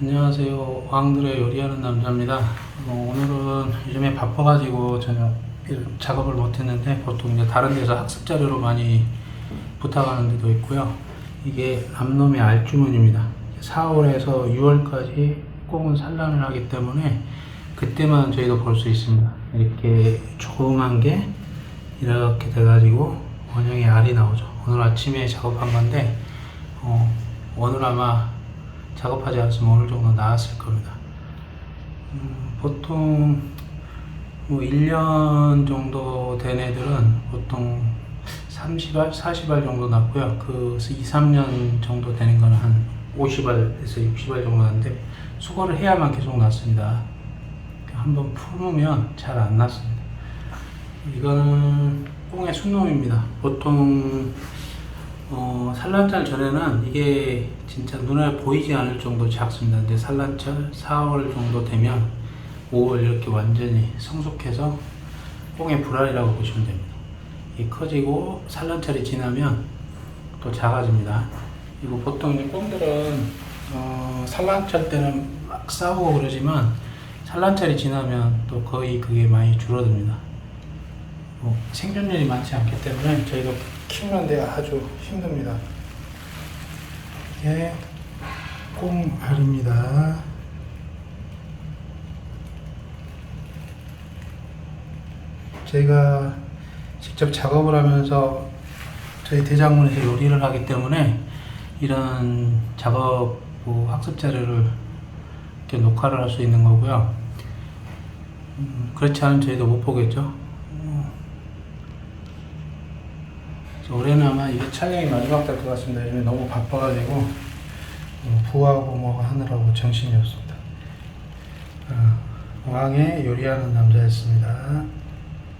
안녕하세요. 왕들의 요리하는 남자입니다. 어, 오늘은 요즘에 바빠가지고 이런 작업을 못했는데 보통 이제 다른 데서 학습 자료로 많이 부탁하는 데도 있고요. 이게 암놈의 알주문입니다. 4월에서 6월까지 꽁은 산란을 하기 때문에 그때만 저희도 볼 수 있습니다. 이렇게 조그만 게 이렇게 돼가지고 원형의 알이 나오죠. 오늘 아침에 작업한 건데 어, 오늘 아마 작업하지 않았으면 오늘 정도 나왔을 겁니다. 음, 보통 뭐 1년 정도 된 애들은 보통 30알, 40알 정도 났고요. 그 2, 3년 정도 되는 거는 한 50알에서 60알 정도 났는데 수거를 해야만 계속 났습니다. 한번 품으면 잘 안 났습니다. 이거는 꽁의 순놈입니다. 보통 어, 산란철 전에는 이게 진짜 눈에 보이지 않을 정도 작습니다. 근데 산란철 4월 정도 되면 5월 이렇게 완전히 성숙해서 꽁의 불알이라고 보시면 됩니다. 이 커지고 산란철이 지나면 또 작아집니다. 이거 보통 이제 꽁들은 어, 산란철 때는 막 싸우고 그러지만 산란철이 지나면 또 거의 그게 많이 줄어듭니다. 뭐 생존 율이 많지 않기 때문에 저희가 키우는 데 아주 힘듭니다. 이게 꽁알입니다. 제가 직접 작업을 하면서 저희 대작문에서 요리를 하기 때문에 이런 작업 뭐 학습 자료를 이렇게 녹화를 할 수 있는 거고요. 음, 그렇지 않으면 저희도 못 보겠죠. 음, 그래서 올해는 아마 이게 촬영이 마지막 될 것 같습니다. 요즘에 너무 바빠가지고 어, 부하고 뭐 하느라고 정신이 없습니다. 어, 왕의 요리하는 남자였습니다.